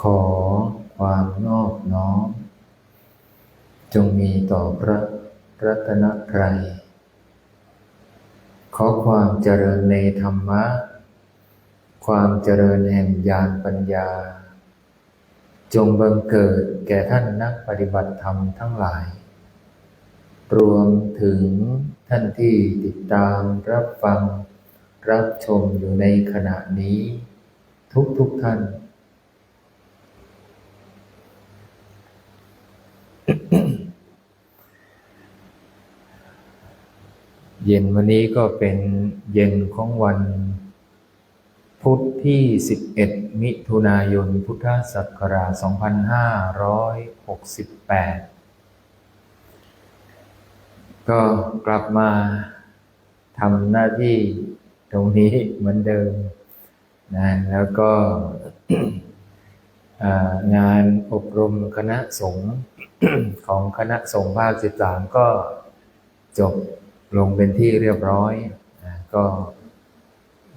ขอความนอบน้อม จงมีต่อพระรัตนตรัย ขอความเจริญในธรรมะ ความเจริญแห่งญาณปัญญา จงบังเกิดแก่ท่านนักปฏิบัติธรรมทั้งหลาย รวมถึง ท่านที่ติดตามรับฟัง รับชมอยู่ในขณะนี้ ทุกทุกท่าน เย็นวันนี้ก็เป็นเย็นของวัน พุธที่ 11 มิถุนายนพุทธศักราช 2568 ก็กลับมาทำหน้าที่ตรงนี้เหมือนเดิมนะแล้วก็งานอบรมคณะสงฆ์ของคณะสงฆ์ภาค 13 ก็จบลงเป็นที่เรียบร้อยนะก็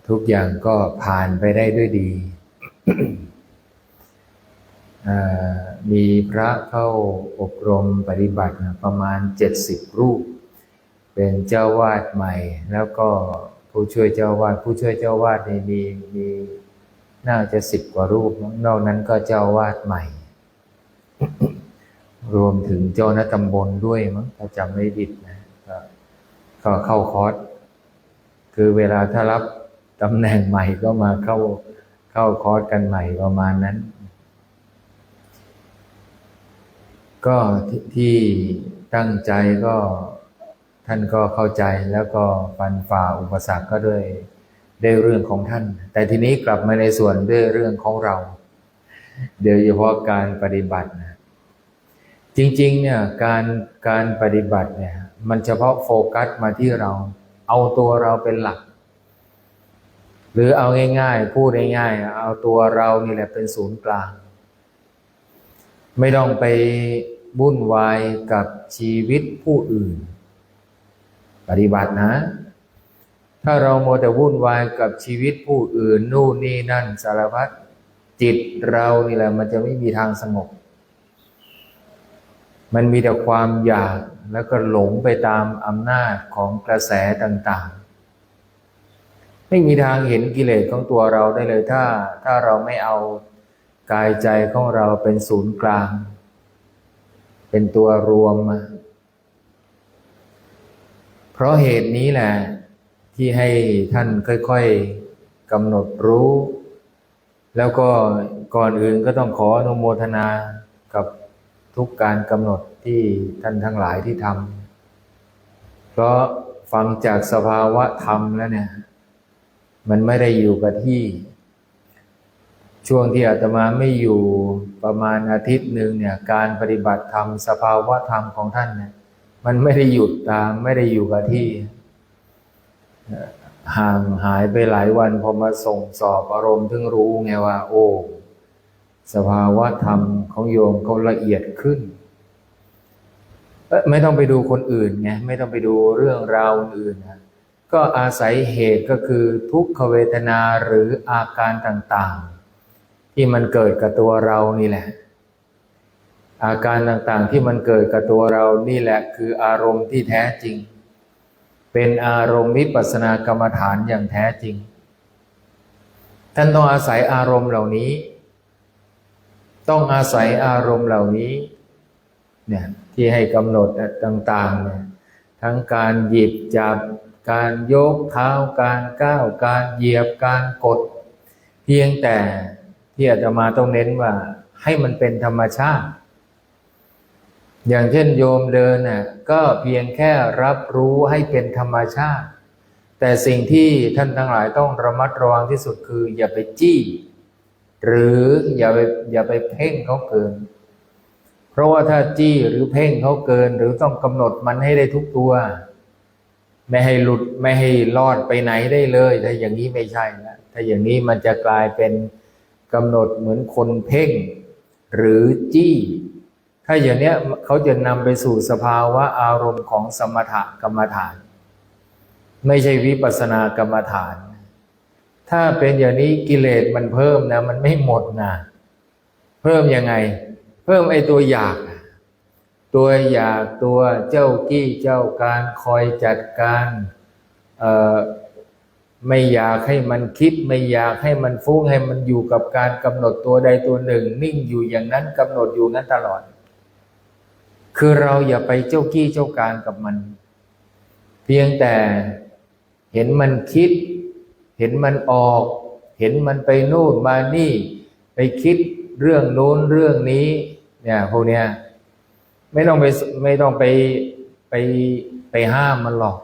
ทุกอย่างก็ผ่านไปได้ด้วยดี มีพระเข้าอบรมปฏิบัติประมาณ 70 รูป เป็นเจ้าวาดใหม่ แล้วก็ผู้ช่วยเจ้าวาดผู้ช่วยเจ้าวาดนี่มีมีน่าจะสิบกว่ารูป นอกนั้นก็เจ้าวาดใหม่ รวมถึงเจ้าหน้าตำบลด้วยมั้งถ้าจำไม่ผิดนะก็ก็เข้าคอร์สคือเวลาถ้ารับตำแหน่งใหม่ก็มาเข้าเข้าคอร์สกันใหม่ประมาณนั้น ก็ที่ตั้งใจก็ ท่านก็เข้าใจแล้วก็ฟันฝ่าอุปสรรคก็ด้วยด้วยเรื่องของท่าน แต่ทีนี้กลับมาในส่วนด้วยเรื่องของเรา โดยเฉพาะการปฏิบัตินะจริงๆเนี่ยการการปฏิบัติเนี่ยมันเฉพาะโฟกัสมาที่เรา เอาตัวเราเป็นหลัก หรือเอาง่ายๆ พูดง่ายๆเอาตัวเรานี่แหละเป็นศูนย์กลาง ไม่ต้องไปวุ่นวายกับชีวิตผู้อื่น ปฏิบัตินะ ถ้าเราโมแต่วุ่นวายกับชีวิตผู้อื่นนู่นนี่นั่นสารพัดจิตเรานี่แหละ มันจะไม่มีทางสงบ มันมีแต่ความอยากแล้วก็หลงไปตามอำนาจของกระแสต่างๆ ไม่มีทางเห็นกิเลสของตัวเราได้เลยถ้า ถ้าเราไม่เอากายใจของเราเป็นศูนย์กลาง เป็นตัวรวมมา เพราะเหตุนี้แหละที่ให้ท่านค่อยๆกำหนดรู้ แล้วก็ก่อนอื่นก็ต้องขออนุโมทนากับทุกการกำหนดที่ท่านทั้งหลายที่ทำเพราะฟังจากสภาวะธรรมแล้วเนี่ย มันไม่ได้อยู่กับที่ ช่วงที่อาตมาไม่อยู่ประมาณอาทิตย์หนึ่งเนี่ย การปฏิบัติธรรมสภาวะธรรมของท่านเนี่ย มันไม่ได้หยุดตามไม่ได้อยู่กับที่ ห่างหายไปหลายวันพอมาส่งสอบอารมณ์ถึงรู้ไงว่า โอ้สภาวะธรรมของโยมเขาละเอียดขึ้นไม่ต้องไปดูคนอื่นไงไม่ต้องไปดูเรื่องราวอื่นนะก็อาศัยเหตุก็คือทุกขเวทนาหรืออาการต่าง ๆ ที่มันเกิดกับตัวเรานี่แหละ อาการต่างๆที่มันเกิดกับตัวเรานี่แหละคืออารมณ์ที่แท้จริง เป็นอารมณ์วิปัสสนากรรมฐานอย่างแท้จริง ท่านต้องอาศัยอารมณ์เหล่านี้ ต้องอาศัยอารมณ์เหล่านี้เนี่ยที่ให้กำหนดต่างๆเนี่ยทั้งการหยิบจับ การยกเท้า การก้าว การเหยียบ การกด เพียงแต่ที่อาตมาต้องเน้นว่าให้มันเป็นธรรมชาติ อย่างเช่นโยมเดินน่ะก็เพียงแค่รับรู้ให้เป็นธรรมชาติ แต่สิ่งที่ท่านทั้งหลายต้องระมัดระวังที่สุดคือ อย่าไปจี้ หรืออย่าไปอย่าไปเพ่งเขาเกิน เพราะว่าถ้าจี้หรือเพ่งเขาเกิน หรือต้องกำหนดมันให้ได้ทุกตัว ไม่ให้หลุดไม่ให้รอดไปไหนได้เลย ถ้าอย่างนี้ไม่ใช่นะถ้าอย่างนี้มันจะกลายเป็นกำหนดเหมือนคนเพ่ง หรือจี้ ถ้าอย่างเนี้ยเขาจะนำไปสู่สภาวะอารมณ์ของสมถกรรมฐาน ไม่ใช่วิปัสสนากรรมฐาน ถ้าเป็นอย่างนี้กิเลสมันเพิ่มนะ มันไม่หมดนะเพิ่มยังไง เพิ่มไอ้ตัวอยาก ตัวอยากตัวเจ้ากี้เจ้าการคอยจัดการไม่อยากให้มันคิด ไม่อยากให้มันฟุ้งให้มันอยู่กับการกำหนดตัวใดตัวหนึ่ง นิ่งอยู่อย่างนั้นกำหนดอยู่นั้นตลอด คือเราอย่าไปเจ้ากี้เจ้าการกับมัน เพียงแต่เห็นมันคิด เห็นมันออก เห็นมันไปนู่นมานี่ ไปคิดเรื่องโน้นเรื่องนี้ เนี่ยพวกเนี้ยไม่ต้องไปไม่ต้องไปไปไปห้ามมันหรอก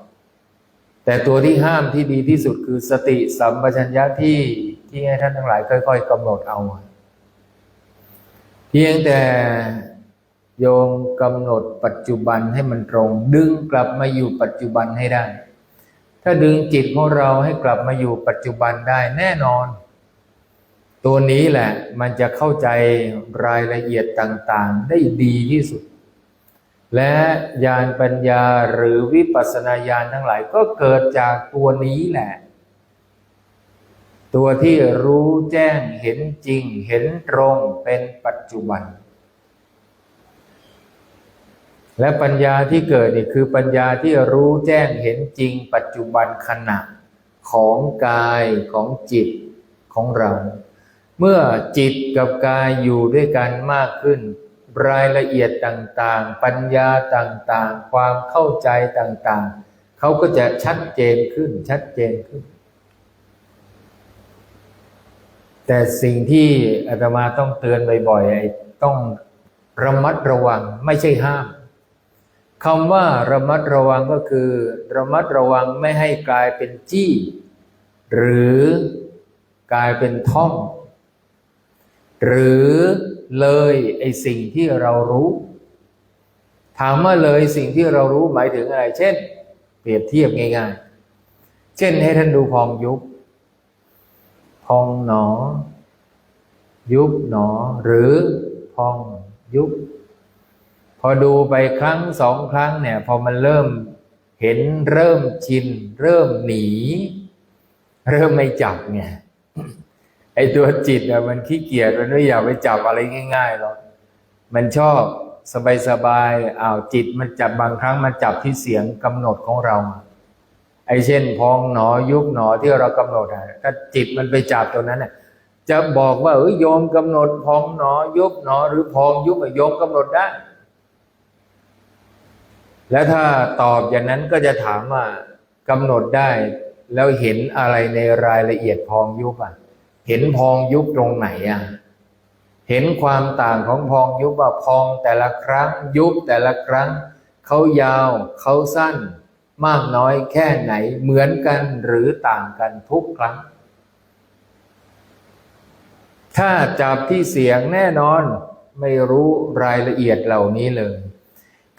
แต่ตัวที่ห้ามที่ดีที่สุดคือสติสัมปชัญญะที่ที่ให้ท่านทั้งหลายค่อย ๆกำหนดเอา เพียงแต่ โยมกำหนดปัจจุบันให้มันตรง ดึงกลับมาอยู่ปัจจุบันให้ได้ ถ้าดึงจิตของเราให้กลับมาอยู่ปัจจุบันได้แน่นอน ตัวนี้แหละมันจะเข้าใจรายละเอียดต่างๆ ได้ดีที่สุด และญาณปัญญาหรือวิปัสสนาญาณทั้งหลายก็เกิดจากตัวนี้แหละ ตัวที่รู้แจ้งเห็นจริงเห็นตรงเป็นปัจจุบัน และปัญญาที่เกิดนี่คือปัญญาที่รู้แจ้งเห็นจริง ปัจจุบันขณะของกายของจิตของเรา เมื่อจิตกับกายอยู่ด้วยกันมากขึ้น รายละเอียดต่างๆ ปัญญาต่างๆ ความเข้าใจต่างๆ เขาก็จะชัดเจนขึ้นชัดเจนขึ้น แต่สิ่งที่อาตมาต้องเตือนบ่อยๆต้องระมัดระวังไม่ใช่ห้าม คำว่าระมัดระวังก็คือ ระมัดระวังไม่ให้กลายเป็นจี้ หรือกลายเป็นท่อง หรือเลยไอสิ่งที่เรารู้ ถามว่าเลยสิ่งที่เรารู้หมายถึงอะไร เช่น เปรียบเทียบง่ายๆ เช่นให้ท่านดูพองยุบพองหนอ ยุบหนอ หรือพองยุบ พอดูไปครั้งสองครั้งเนี่ย พอมันเริ่มเห็นเริ่มชิน เริ่มหนี เริ่มไม่จับไงไอตัวจิตอะมันขี้เกียจมันไม่อยากไปจับอะไรง่ายๆหรอกมันชอบสบายๆอ้าวจิตมันจับบางครั้งมันจับที่เสียงกำหนดของเรา ไอเช่น พองหนอยุบหนอที่เรากำหนดอะถ้าจิตมันไปจับตัวนั้นน่ะจะบอกว่าเออโยมกำหนดพองหนอยุบหนอ หรือพองยุบอะโยมกำหนดได้ แล้วถ้าตอบอย่างนั้นก็จะถามว่ากำหนดได้ แล้วเห็นอะไรในรายละเอียดพองยุบอะ เห็นพองยุบตรงไหนอะเห็นความต่างของพองยุบว่าพองแต่ละครั้งยุบแต่ละครั้งเขายาวเขาสั้น มากน้อยแค่ไหนเหมือนกันหรือต่างกันทุกครั้ง ถ้าจับที่เสียงแน่นอนไม่รู้รายละเอียดเหล่านี้เลย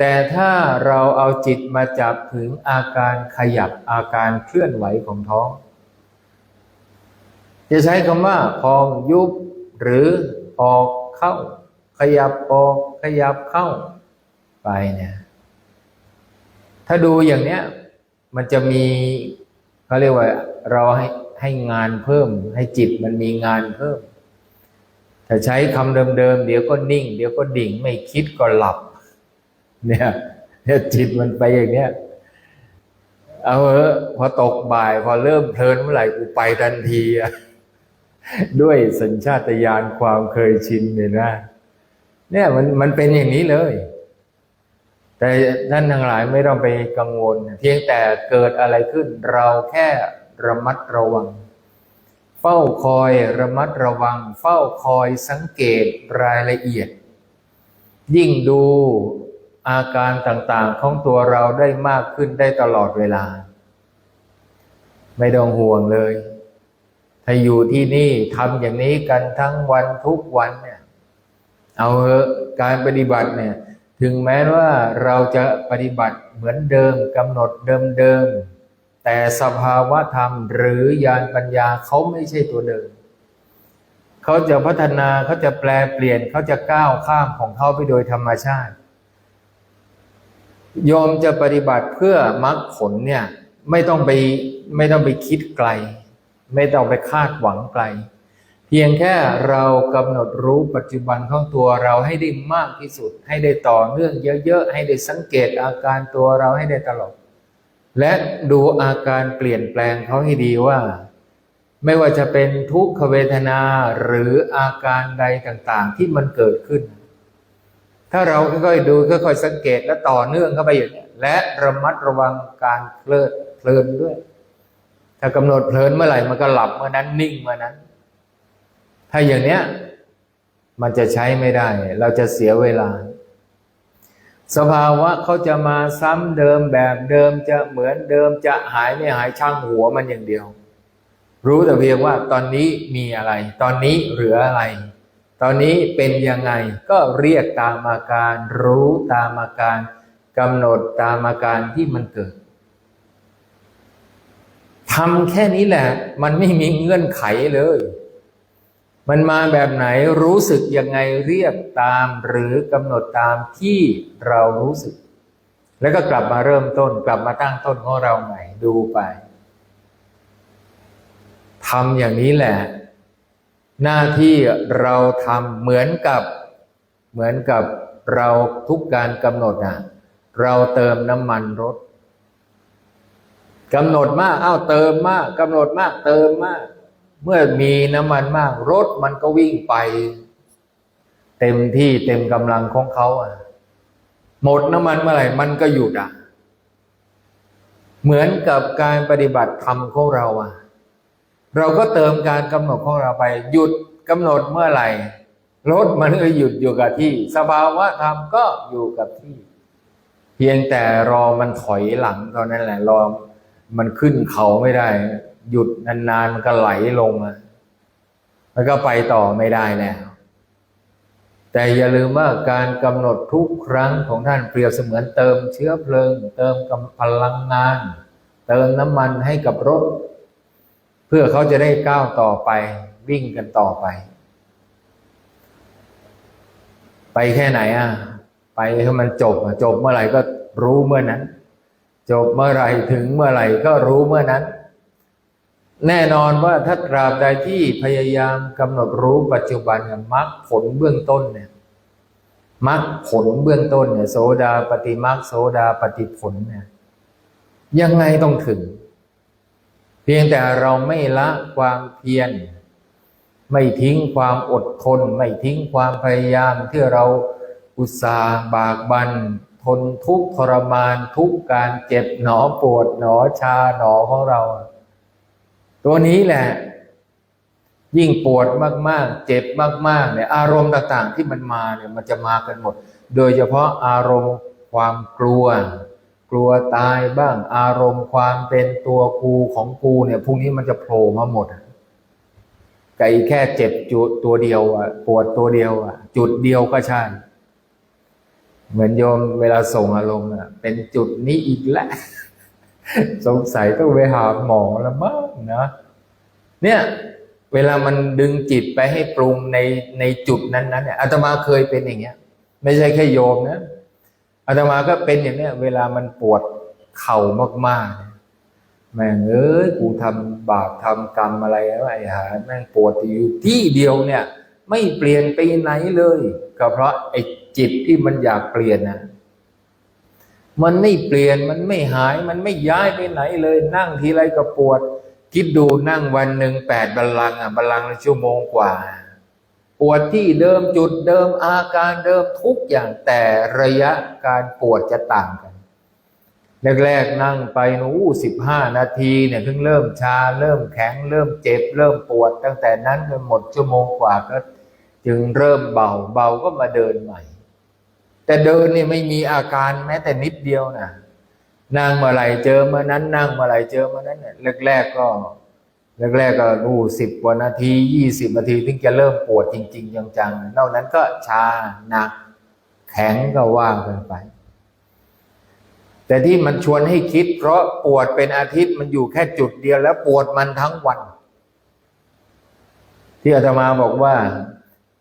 แต่ถ้าเราเอาจิตมาจับถึงอาการขยับอาการเคลื่อนไหวของท้อง จะใช้คำว่าพองยุบหรือออกเข้า ขยับออกขยับเข้าไปเนี่ยถ้าดูอย่างเนี้ยมันจะมีเขาเรียกว่าเราให้ให้งานเพิ่ม ให้จิตมันมีงานเพิ่ม ถ้าใช้คำเดิมๆเดี๋ยวก็นิ่ง เดี๋ยวก็ดิ่งไม่คิดก็หลับ เนี่ยเนี่ยจิตมันไปอย่างเนี้ยเอาเออพอตกบ่าย พอเริ่มเพลินเมื่อไหร่กูไปทันทีอะด้วยสัญชาตญาณความเคยชินเนี่ยนะ เนี่ยมันมันเป็นอย่างนี้เลย แต่ท่านทั้งหลายไม่ต้องไปกังวล เพียงแต่เกิดอะไรขึ้น เราแค่ระมัดระวัง เฝ้าคอยระมัดระวัง เฝ้าคอยสังเกตรายละเอียด ยิ่งดู อาการต่างๆของตัวเราได้มากขึ้นได้ตลอดเวลา ไม่ต้องห่วงเลย ถ้าอยู่ที่นี่ทำอย่างนี้กันทั้งวันทุกวันเนี่ย เอาเถอะการปฏิบัติเนี่ย ถึงแม้ว่าเราจะปฏิบัติเหมือนเดิมกำหนดเดิมๆแต่สภาวะธรรมหรือญาณปัญญาเขาไม่ใช่ตัวเดิมเขาจะพัฒนาเขาจะแปลเปลี่ยนเขาจะก้าวข้ามของเขาไปโดยธรรมชาติ โยมจะปฏิบัติเพื่อมรรคผลเนี่ยไม่ต้องไปไม่ต้องไปคิดไกล ไม่ต้องไปคาดหวังไกล เพียงแค่เรากำหนดรู้ปัจจุบันของตัวเราให้ได้มากที่สุด ให้ได้ต่อเนื่องเยอะๆให้ได้สังเกตอาการตัวเราให้ได้ตลอดและดูอาการเปลี่ยนแปลงเขาให้ดีว่า ไม่ว่าจะเป็นทุกขเวทนาหรืออาการใดต่างๆที่มันเกิดขึ้น ถ้าเราค่อยๆดูค่อยๆสังเกตและต่อเนื่องเข้าไปอย่างนี้และระมัดระวังการเพลิดเพลินด้วย ถ้ากำหนดเพลินเมื่อไหร่มันก็หลับเมื่อนั้นนิ่งเมื่อนั้น ถ้าอย่างเนี้ยมันจะใช้ไม่ได้ เราจะเสียเวลา สภาวะเขาจะมาซ้ำเดิมแบบเดิมจะเหมือนเดิมจะหายไม่หายช่างหัวมันอย่างเดียว รู้แต่เพียงว่าตอนนี้มีอะไร ตอนนี้เหลืออะไร ตอนนี้เป็นยังไงก็เรียกตามอาการรู้ตามอาการกำหนดตามอาการที่มันเกิดทำแค่นี้แหละ มันไม่มีเงื่อนไขเลย มันมาแบบไหนรู้สึกยังไงเรียกตามหรือกำหนดตามที่เรารู้สึก แล้วก็กลับมาเริ่มต้น กลับมาตั้งต้นของเราใหม่ดูไปทำอย่างนี้แหละ หน้าที่เราทำเหมือนกับเหมือนกับเราทุกการกำหนดอะเราเติมน้ำมันรถกำหนดมากอ้าวเติมมากกำหนดมากเติมมาก เมื่อมีน้ำมันมาก รถมันก็วิ่งไป เต็มที่เต็มกำลังของเขาอะหมดน้ำมันเมื่อไหร่มันก็หยุดอะเหมือนกับการปฏิบัติธรรมของเราอะ เราก็เติมการกำหนดของเราไป หยุดกำหนดเมื่อไหร่รถมันก็หยุดอยู่กับที่ สภาวะธรรมก็อยู่กับที่ เพียงแต่รอมันถอยหลังเท่านั้นแหละรอมันขึ้นเขาไม่ได้ หยุดนานๆมันก็ไหลลงมามันก็ไปต่อไม่ได้แล้ว แต่อย่าลืมว่าการกำหนดทุกครั้งของท่านเปรียบเสมือนเติมเชื้อเพลิง เติมกำพลังงาน เติมน้ำมันให้กับรถ เพื่อเขาจะได้ก้าวต่อไป วิ่งกันต่อไป ไปแค่ไหนอะ ไปให้มันจบจบเมื่อไหร่ก็รู้เมื่อนั้น จบเมื่อไหร่ถึงเมื่อไหร่ก็รู้เมื่อนั้น แน่นอนว่าถ้าตราบใดที่พยายามกำหนดรู้ปัจจุบันเนี่ยมรรคผลเบื้องต้นเนี่ยมรรคผลเบื้องต้นเนี่ยโสดาปฏิมรรคโสดาปฏิผลเนี่ยยังไงต้องถึง พียงแต่เราไม่ละความเพียร ไม่ทิ้งความอดทน ไม่ทิ้งความพยายามที่เราอุตส่าห์บากบันทนทุกทรมานทุกการเจ็บหนอปวดหนอชาหนอของเรา ตัวนี้แหละ ยิ่งปวดมากๆ เจ็บมากๆเนี่ยอารมณ์ต่างๆที่มันมาเนี่ยมันจะมากันหมด โดยเฉพาะอารมณ์ความกลัว กลัวตายบ้างอารมณ์ความเป็นตัวกูของกูเนี่ยพวกนี้มันจะโผล่มาหมดไก่แค่เจ็บจุดตัวเดียวอะปวดตัวเดียวอะจุดเดียวก็ใช่เหมือนโยมเวลาส่งอารมณ์อะเป็นจุดนี้อีกแล้วสงสัยต้องไปหาหมอแล้วมั้งนะเนี่ยเวลามันดึงจิตไปให้ปรุงในในจุดนั้นๆเนี่ยอาตมาเคยเป็นอย่างเงี้ย ไม่ใช่แค่โยมนะ อาตมาก็เป็นอย่างเนี้ยเวลามันปวดเข่ามากๆ แม่งเอ้ยกูทำบาปทำกรรมอะไรแล้วไอ้หาแม่งปวดอยู่ที่เดียวเนี่ย ไม่เปลี่ยนไปไหนเลย ก็เพราะไอ้จิตที่มันอยากเปลี่ยนนะมันไม่เปลี่ยนมันไม่หายมันไม่ย้ายไปไหนเลย นั่งทีไรก็ปวด คิดดูนั่งวันหนึ่งแปดบัลลังก์อะบัลลังก์ละชั่วโมงกว่า ปวดที่เดิมจุดเดิมอาการเดิมทุกอย่างแต่ระยะการปวดจะต่างกัน แรกๆนั่งไปนู้สิบห้านาทีเนี่ยเพิ่งเริ่มชา เริ่มแข็ง เริ่มเจ็บ เริ่มปวด ตั้งแต่นั้นจนหมดชั่วโมงกว่าก็ จึงเริ่มเบาเบาก็มาเดินใหม่ แต่เดินนี่ไม่มีอาการแม้แต่นิดเดียวนะนั่งเมื่อไหร่เจอเมื่อนั้น นั่งเมื่อไหร่เจอเมื่อนั้นเนี่ยแรกๆก็ แรกๆก็นู่สิบกว่านาทียี่สิบนาทีถึงจะเริ่มปวดจริง ๆ จังๆนอกนั้นก็ชาหนัก แข็งก็ว่างกันไป แต่ที่มันชวนให้คิด เพราะปวดเป็นอาทิตย์มันอยู่แค่จุดเดียวแล้วปวดมันทั้งวัน ที่อาตมาบอกว่า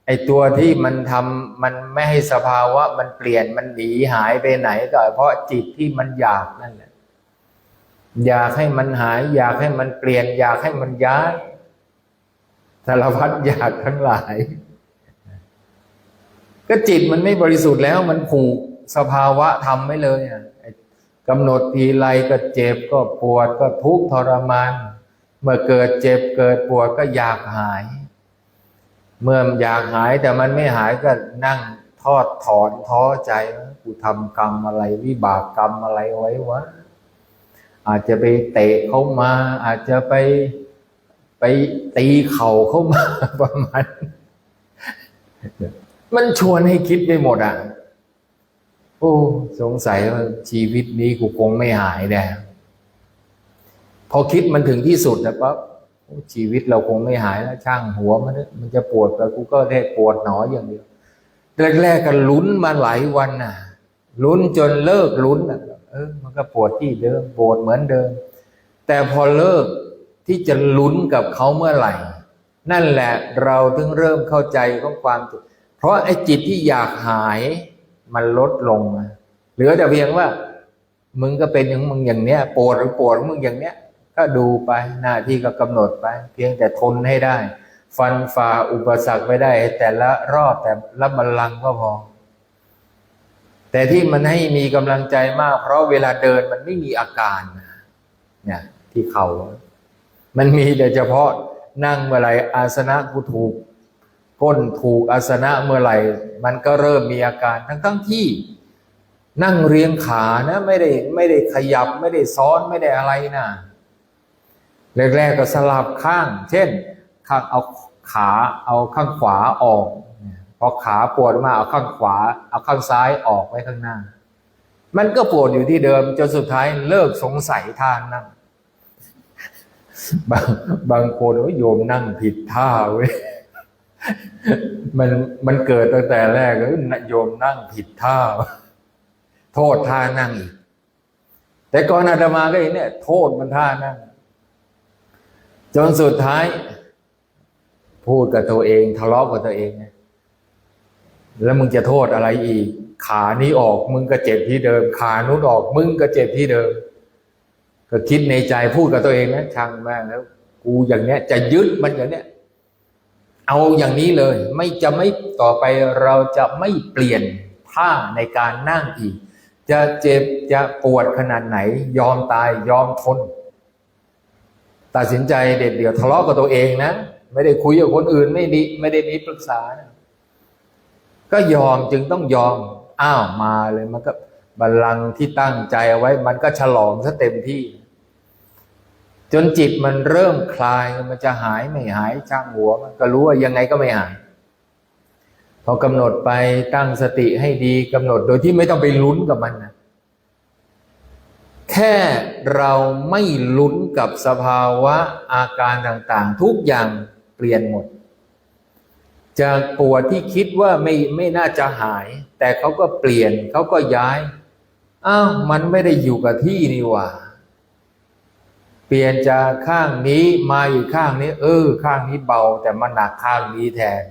ไอ้ตัวที่มันทำมันไม่ให้สภาวะมันเปลี่ยนมันหนีหายไปไหนก็เพราะจิตที่มันอยากนั่นแหละ อยากให้มันหาย อยากให้มันเปลี่ยน อยากให้มันย้ายสารพัดอยากทั้งหลาย ก็จิตมันไม่บริสุทธิ์แล้วมันผูกสภาวะทำไม่เลยอะกำหนดทีไรก็เจ็บก็ปวดก็ทุกข์ทรมาน เมื่อเกิดเจ็บเกิดปวดก็อยากหาย เมื่ออยากหายแต่มันไม่หายก็นั่งทอดถอนท้อใจว่ากูทำกรรมอะไร วิบากกรรมอะไรไว้วะ อาจจะไปเตะเขามา อาจจะไปไปตีเข่าเขามาประมาณมันชวนให้คิดไปหมดอะ โอ้ สงสัยว่าชีวิตนี้กูคงไม่หายแน่พอคิดมันถึงที่สุดนะปั๊บชีวิตเราคงไม่หายแล้วช่างหัวมันมันจะปวดไปกูก็ได้ปวดหนออย่างเดียวแรกๆก็ลุ้นมาหลายวันน่ะลุ้นจนเลิกลุ้นน่ะ เออ มันก็ปวดที่เดิมปวดเหมือนเดิม แต่พอเลิกที่จะลุ้นกับเขาเมื่อไหร่ นั่นแหละเราถึงเริ่มเข้าใจของความทุกข์เพราะไอ้จิตที่อยากหายมันลดลงเหลือแต่เพียงว่า มึงก็เป็นอย่างมึงอย่างเนี้ยปวดหรือปวดมึงอย่างเนี้ย ก็ดูไปหน้าที่ก็กำหนดไป เพียงแต่ทนให้ได้ ฟันฝ่าอุปสรรคไปได้ แต่ละรอบแต่ละบัลลังก์ก็พอ แต่ที่มันให้มีกำลังใจมาก เพราะเวลาเดินมันไม่มีอาการเนี่ยที่เขา มันมีแต่เฉพาะนั่งเมื่อไหร่อาสนะกูถูกก้นถูกอาสนะเมื่อไหร่ มันก็เริ่มมีอาการทั้งทั้งที่ นั่งเรียงขานะ ไม่ได้ไม่ได้ขยับ ไม่ได้ซ้อนไม่ได้อะไรนะแรกๆก็สลับข้าง เช่น ข้างเอาขาเอาข้างขวาออก พอขาปวดมาเอาข้างขวา เอาข้างซ้ายออกไว้ข้างหน้า มันก็ปวดอยู่ที่เดิมจนสุดท้ายเลิกสงสัยท่านั่งบางบางคนโยมนั่งผิดท่าเว้ยมันมันเกิดตั้งแต่แรกเลยโยมนั่งผิดท่า โทษท่านั่งอีกแต่ก่อนอาตมาก็เห็นเนี่ยโทษมันท่านั่งจนสุดท้าย พูดกับตัวเอง ทะเลาะกับตัวเองไง แล้วมึงจะโทษอะไรอีก ขานี้ออกมึงก็เจ็บที่เดิม ขานู้นออกมึงก็เจ็บที่เดิม ก็คิดในใจพูดกับตัวเองนะช่างม่งแล้ว กูอย่างเนี้ย จะยึดมันอย่างเนี้ยเอาอย่างนี้เลย ไม่จะไม่ต่อไปเราจะไม่เปลี่ยนท่าในการนั่งอีก จะเจ็บจะปวดขนาดไหน ยอมตายยอมทน ตัดสินใจเด็ดเดี่ยวทะเลาะกับตัวเองนะ ไม่ได้คุยกับคนอื่นไม่ดีไม่ได้มีปรึกษานะ ก็ยอมจึงต้องยอมอ้าวมาเลยมันก็บัลลังก์ที่ตั้งใจเอาไว้ มันก็ฉลองซะเต็มที่ จนจิตมันเริ่มคลายมันจะหายไม่หายช่างหัวมันก็รู้ว่ายังไงก็ไม่หาย พอกำหนดไปตั้งสติให้ดีกำหนดโดยที่ไม่ต้องไปลุ้นกับมันนะแค่เราไม่ลุ้นกับสภาวะอาการต่างๆ ทุกอย่างเปลี่ยนหมด จากปวดที่คิดว่าไม่ไม่น่าจะหาย แต่เขาก็เปลี่ยนเขาก็ย้ายอ้าวมันไม่ได้อยู่กับที่นี่ว่าเปลี่ยนจากข้างนี้มาอยู่ข้างนี้ เออ ข้างนี้เบา แต่มันหนักข้างนี้แทน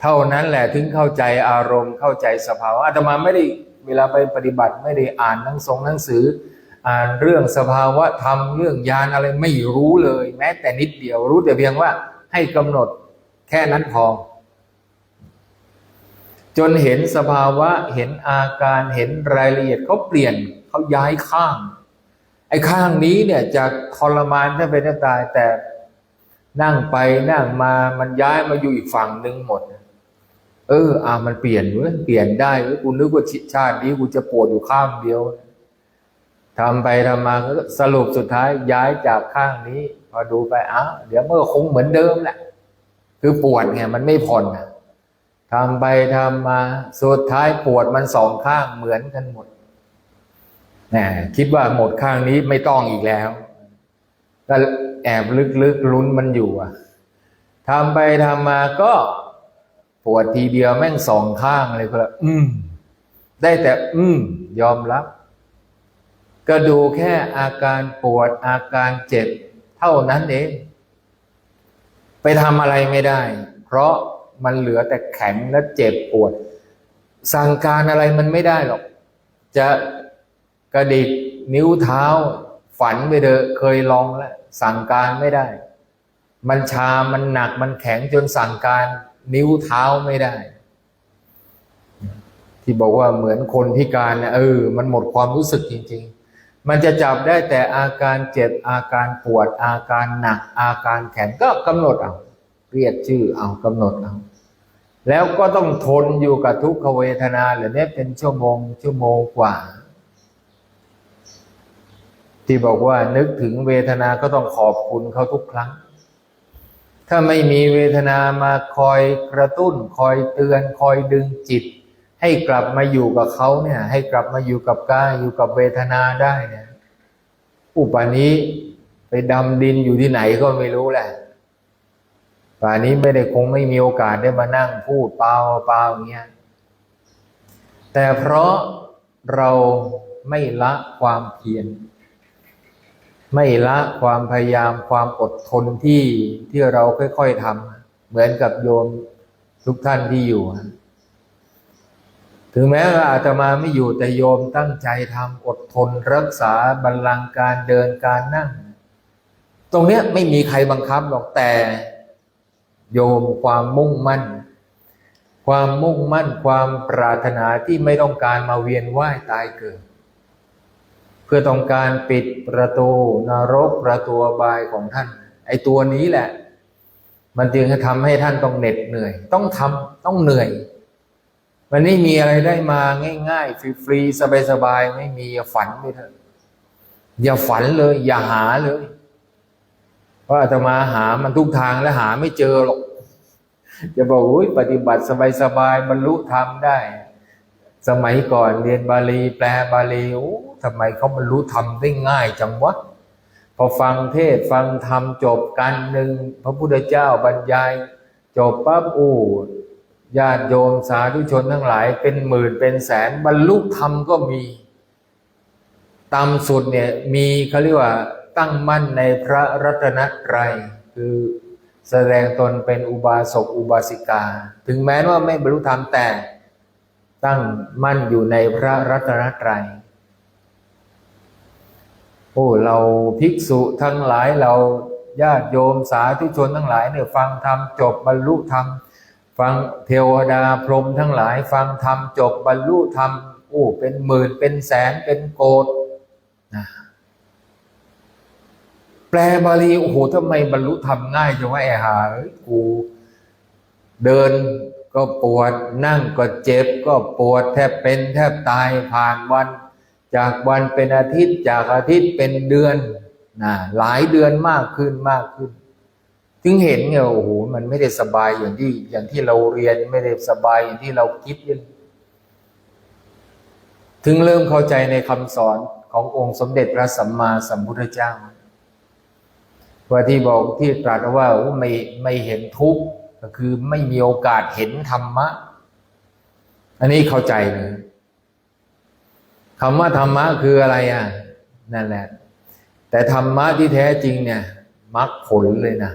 เท่านั้นแหละถึงเข้าใจอารมณ์เข้าใจสภาวะอาตมาไม่ได้เวลาไปปฏิบัติไม่ได้อ่านหนังสงหนังสือ อ่านเรื่องสภาวะธรรมเรื่องยานอะไรไม่รู้เลย แม้แต่นิดเดียวรู้แต่เพียงว่าให้กำหนดแค่นั้นพอ จนเห็นสภาวะเห็นอาการเห็นรายละเอียดเขาเปลี่ยนเขาย้ายข้าง ไอ้ข้างนี้เนี่ยจากทรมานถ้าเป็นจะตายแต่นั่งไปนั่งมามันย้ายมาอยู่อีกฝั่งหนึ่งหมด เออ อ่ามันเปลี่ยนเว้ยเปลี่ยนได้เว้ยกูนึกว่าชาตินี้กูจะปวดอยู่ข้างเดียว ทำไปทำมาสรุปสุดท้ายย้ายจากข้างนี้พอดูไปอ้าวเดี๋ยวเมื่อคงเหมือนเดิมแหละคือปวดไงมันไม่ผ่อนนะทำไปทำมาสุดท้ายปวดมันสองข้างเหมือนกันหมดแหมคิดว่าหมดข้างนี้ไม่ต้องอีกแล้วก็แอบลึกๆลุ้นมันอยู่อะทำไปทำมาก็ปวดทีเดียวแม่งสองข้างเลยก็เลยอืม ได้แต่ อืม ยอมรับ ก็ดูแค่อาการปวดอาการเจ็บเท่านั้นเอง ไปทำอะไรไม่ได้ เพราะมันเหลือแต่แข็งและเจ็บปวด สั่งการอะไรมันไม่ได้หรอก จะกระดิกนิ้วเท้า ฝันไปเถอะเคยลองแล้วสั่งการไม่ได้ มันชา มันหนัก มันแข็งจนสั่งการนิ้วเท้าไม่ได้ ที่บอกว่าเหมือนคนพิการนะเออ มันหมดความรู้สึกจริง ๆ มันจะจับได้แต่อาการเจ็บอาการปวด อาการหนัก อาการแข็งก็กำหนดเอาเรียกชื่อเอากำหนดเอาแล้วก็ต้องทนอยู่กับทุกขเวทนาเหล่านี้เป็นชั่วโมง ชั่วโมงกว่า ที่บอกว่านึกถึงเวทนาก็ต้องขอบคุณเขาทุกครั้ง ถ้าไม่มีเวทนามาคอยกระตุ้น คอยเตือน คอยดึงจิต ให้กลับมาอยู่กับเขาเนี่ย ให้กลับมาอยู่กับกายอยู่กับเวทนาได้เนี่ยอุปานี้ไปดำดินอยู่ที่ไหนก็ไม่รู้แหละป่านี้ไม่ได้คงไม่มีโอกาสได้มานั่งพูดเปล่าเปล่าอย่างเงี้ยแต่เพราะเราไม่ละความเพียรไม่ละความพยายามความอดทนที่ที่เราค่อยๆทำเหมือนกับโยมทุกท่านที่อยู่ ถึงแม้ว่าอาตมาไม่อยู่แต่โยมตั้งใจทำอดทนรักษาบัลลังก์การเดินการนั่ง ตรงเนี้ยไม่มีใครบังคับหรอกแต่ โยมความมุ่งมั่น ความมุ่งมั่นความปรารถนาที่ไม่ต้องการมาเวียนว่ายตายเกิด เพื่อต้องการปิดประตูนรกประตูบายของท่าน ไอ้ตัวนี้แหละ มันจึงจะทำให้ท่านต้องเหน็ดเหนื่อย ต้องทำต้องเหนื่อย มันไม่มีอะไรได้มาง่ายๆฟรีๆสบายๆไม่มีอย่าฝันไปเถอะอย่าฝันเลย อย่าหาเลยเพราะมาหามันทุกทางแล้วหาไม่เจอหรอกจะบอกอุ้ยปฏิบัติสบายๆบรรลุธรรมได้ สมัยก่อนเรียนบาลี แปลบาลีโอ้ทำไมเขาบรรลุธรรมได้ง่ายจังวะพอฟังเทศฟังธรรมจบกันหนึ่งพระพุทธเจ้าบรรยาย จบปั๊บอู้ ญาติโยมสาธุชนทั้งหลายเป็นหมื่นเป็นแสนบรรลุธรรมก็มีต่ำสุดเนี่ยมีเขาเรียกว่าตั้งมั่นในพระรัตนตรัยคือแสดงตนเป็นอุบาสกอุบาสิกา ถึงแม้ว่าไม่บรรลุธรรมแต่ตั้งมั่นอยู่ในพระรัตนตรัยโอ้เราภิกษุทั้งหลายเราญาติโยมสาธุชนทั้งหลายเนี่ยฟังธรรมจบบรรลุธรรม ฟังเทวดาพรหมทั้งหลาย ฟังธรรมจบบรรลุธรรมโอ้เป็นหมื่นเป็นแสนเป็นโกดนะแปลบาลีโอ้โหทำไมบรรลุธรรมง่ายจังวะไอ้ห่าเอ้ยกูเดินก็ปวดนั่งก็เจ็บก็ปวดแทบเป็นแทบตายผ่านวัน จากวันเป็นอาทิตย์จากอาทิตย์เป็นเดือนนะหลายเดือนมากขึ้นมากขึ้น ถึงเห็นเนี่ยโอ้โหมันไม่ได้สบายอย่างที่ อย่างที่เราเรียนไม่ได้สบายอย่างที่เราคิดถึงเริ่มเข้าใจในคำสอนขององค์สมเด็จพระสัมมาสัมพุทธเจ้าว่าที่บอกที่ตรัสว่าไม่ไม่เห็นทุกข์ก็คือไม่มีโอกาสเห็นธรรมะ อันนี้เข้าใจเลยคำว่าธรรมะคืออะไรอะ นั่นแหละ แต่ธรรมะที่แท้จริงเนี่ยมรรคผลเลยนะ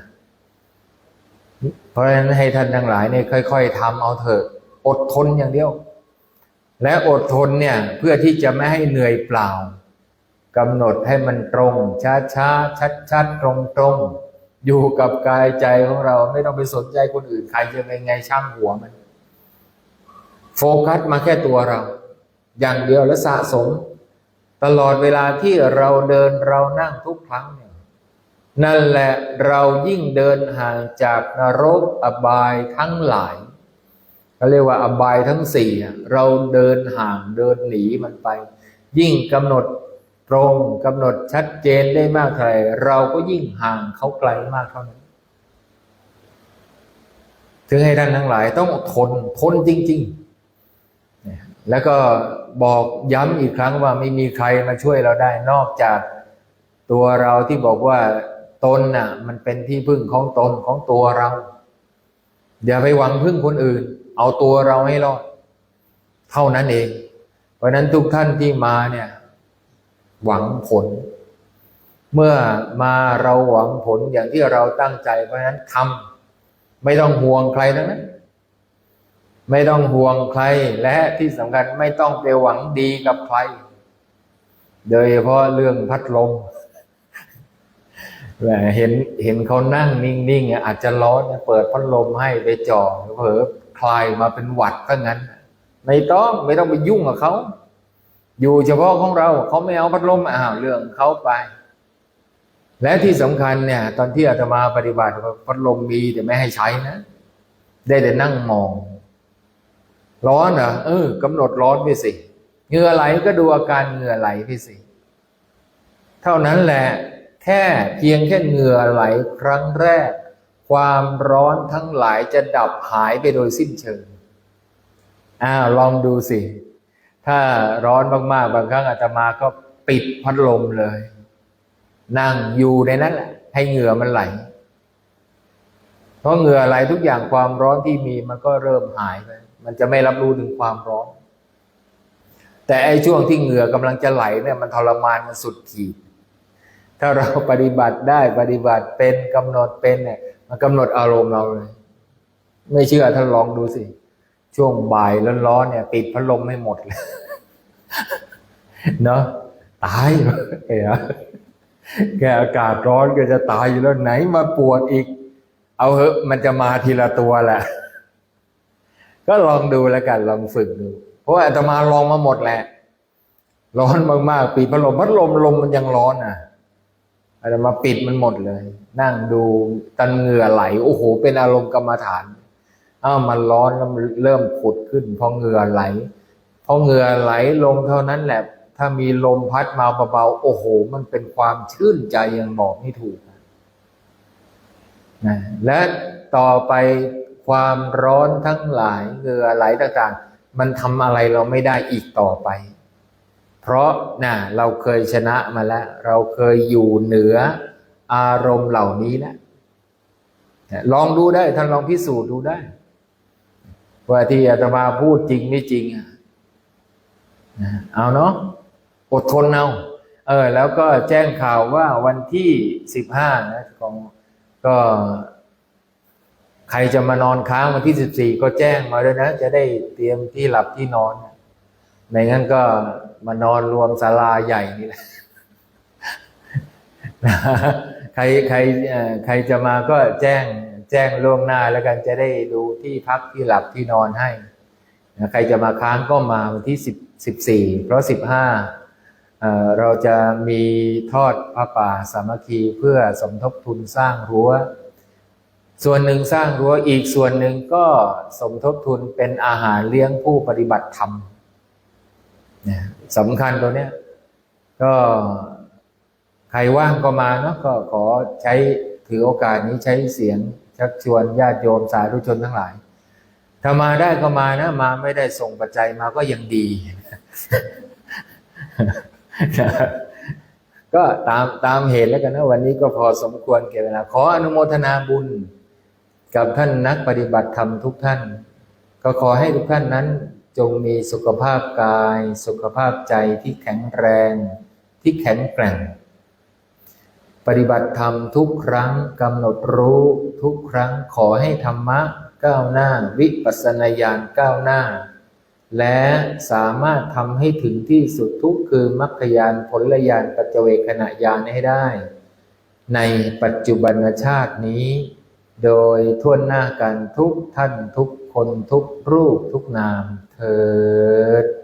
เพราะฉะนั้นให้ท่านทั้งหลายเนี่ยค่อยๆทำเอาเถอะ อดทนอย่างเดียว และอดทนเนี่ยเพื่อที่จะไม่ให้เหนื่อยเปล่ากำหนดให้มันตรง ช้าช้าชัดชัดตรงตรงอยู่กับกายใจของเราไม่ต้องไปสนใจคนอื่นใครจะเป็นไงช่างหัวมัน โฟกัสมาแค่ตัวเรา อย่างเดียวและสะสม ตลอดเวลาที่เราเดินเรานั่งทุกครั้งเนี่ย นั่นแหละเรายิ่งเดินห่างจากนรกอบายทั้งหลายเขาเรียกว่าอบายทั้งสี่เราเดินห่างเดินหนีมันไป ยิ่งกำหนดตรงกำหนดชัดเจนได้มากเท่าไรเราก็ยิ่งห่างเขาไกลมากเท่านั้น ถึงให้ท่านทั้งหลายต้องทนทนจริง ๆ แล้วก็บอกย้ำอีกครั้งว่าไม่มีใครมาช่วยเราได้นอกจากตัวเราที่บอกว่า ตนน่ะ มันเป็นที่พึ่งของตนของตัวเรา อย่าไปหวังพึ่งคนอื่น เอาตัวเราให้รอด เท่านั้นเอง เพราะนั้นทุกท่านที่มาเนี่ย หวังผล เมื่อมาเราหวังผลอย่างที่เราตั้งใจ เพราะนั้นทำไม่ต้องห่วงใครทั้งนั้นไม่ต้องห่วงใครและที่สำคัญไม่ต้องไปหวังดีกับใคร โดยเฉพาะเรื่องพัดลม เห็นเห็นเขานั่งนิ่งๆอะอาจจะร้อนเปิดพัดลมให้ไปจ่อเผลอคลายมาเป็นหวัดก็งั้น ไม่ต้องไม่ต้องไปยุ่งกับเขาอยู่เฉพาะของเราเขาไม่เอาพัดลมอ้าวเรื่องเขาไป และที่สำคัญเนี่ย ตอนที่อาตมาปฏิบัติพัดลมมีแต่ไม่ให้ใช้นะ ได้แต่นั่งมอง ร้อนเหรอเออกำหนดร้อนไปสิเหงื่อไหลก็ดูอาการเหงื่อไหลไปสิ เท่านั้นแหละ แค่เพียงแค่เหงื่อไหลครั้งแรก ความร้อนทั้งหลายจะดับหายไปโดยสิ้นเชิงอ้าวลองดูสิ ถ้าร้อนมากๆ บางครั้งอาตมาก็ปิดพัดลมเลย นั่งอยู่ในนั้นแหละ ให้เหงื่อมันไหล เพราะเหงื่อไหลทุกอย่างความร้อนที่มีมันก็เริ่มหายไป มันจะไม่รับรู้ถึงความร้อน แต่ไอ้ช่วงที่เหงื่อกำลังจะไหลเนี่ยมันทรมานมันสุดขีด ถ้าเราปฏิบัติได้ปฏิบัติเป็นกำหนดเป็นเนี่ยมันกำหนดอารมณ์เราเลย ไม่เชื่อท่านลองดูสิ ช่วงบ่ายร้อนๆเนี่ย ปิดพัดลมให้หมดเลยเนาะตายเอ๋แกอากาศร้อนก็จะตายอยู่แล้วไหนมาปวดอีก เอาเหอะมันจะมาทีละตัวแหละ ก็ลองดูแล้วกันลองฝึกดู เพราะอาตมาลองมาหมดแหละ ร้อนมากๆปิดพัดลมพัดลมลมมันยังร้อนอะ อาตมาปิดมันหมดเลย นั่งดูตันเหงื่อไหล โอ้โห เป็นอารมณ์กรรมฐานอ้าวมันร้อนแล้วมันเริ่มผุดขึ้นพอเหงื่อไหลพอเหงื่อไหลลงเท่านั้นแหละ ถ้ามีลมพัดมาเบาๆโอ้โห มันเป็นความชื่นใจยังบอกไม่ถูกนะและต่อไปความร้อนทั้งหลายเหงื่อไหลต่างๆ มันทำอะไรเราไม่ได้อีกต่อไป เพราะนะเราเคยชนะมาแล้ว เราเคยอยู่เหนืออารมณ์เหล่านี้แล้วลองดูได้ท่านลองพิสูจน์ดูได้ ว่าที่อาตมาพูดจริงไม่จริงอะเอาเนาะอดทนเอาเออ แล้วก็แจ้งข่าวว่าวันที่สิบห้านะของก็ใครจะมานอนค้างวันที่สิบสี่ก็แจ้งมาด้วยนะ จะได้เตรียมที่หลับที่นอน ไม่งั้นก็มานอนรวมศาลาใหญ่นี่แหละใครใครใครจะมาก็แจ้งแจ้งล่วงหน้าแล้วกันจะได้ดูที่พักที่หลับที่นอนให้ ใครจะมาค้างก็มาวันที่สิบสิบสี่เพราะสิบห้าเราจะมีทอดพระป่าสามัคคีเพื่อสมทบทุนสร้างรั้ว ส่วนหนึ่งสร้างรั้วอีกส่วนหนึ่งก็สมทบทุนเป็นอาหารเลี้ยงผู้ปฏิบัติธรรม สำคัญตัวเนี้ยก็ใครว่างก็มาเนาะก็ขอใช้ถือโอกาสนี้ใช้เสียงชักชวนญาติโยมสาธุชนทั้งหลาย ถ้ามาได้ก็มานะ มาไม่ได้ส่งปัจจัยมาก็ยังดี ก็ตามตามเหตุแล้วกันนะ วันนี้ก็พอสมควรเก็บเวลาขออนุโมทนาบุญ กับท่านนักปฏิบัติธรรมทุกท่าน ก็ขอให้ทุกท่านนั้น จงมีสุขภาพกาย สุขภาพใจที่แข็งแรง ที่แข็งแกร่ง ปฏิบัติธรรมทุกครั้งกำหนดรู้ทุกครั้งขอให้ธรรมะก้าวหน้าวิปัสสนาญาณก้าวหน้า และสามารถทำให้ถึงที่สุดทุกคือมรรคญาณผลญาณปัจเจเวขณะญาณให้ได้ ในปัจจุบันชาตินี้ โดยทั่วหน้ากันทุกท่านทุกคนทุกรูปทุกนาม เถิด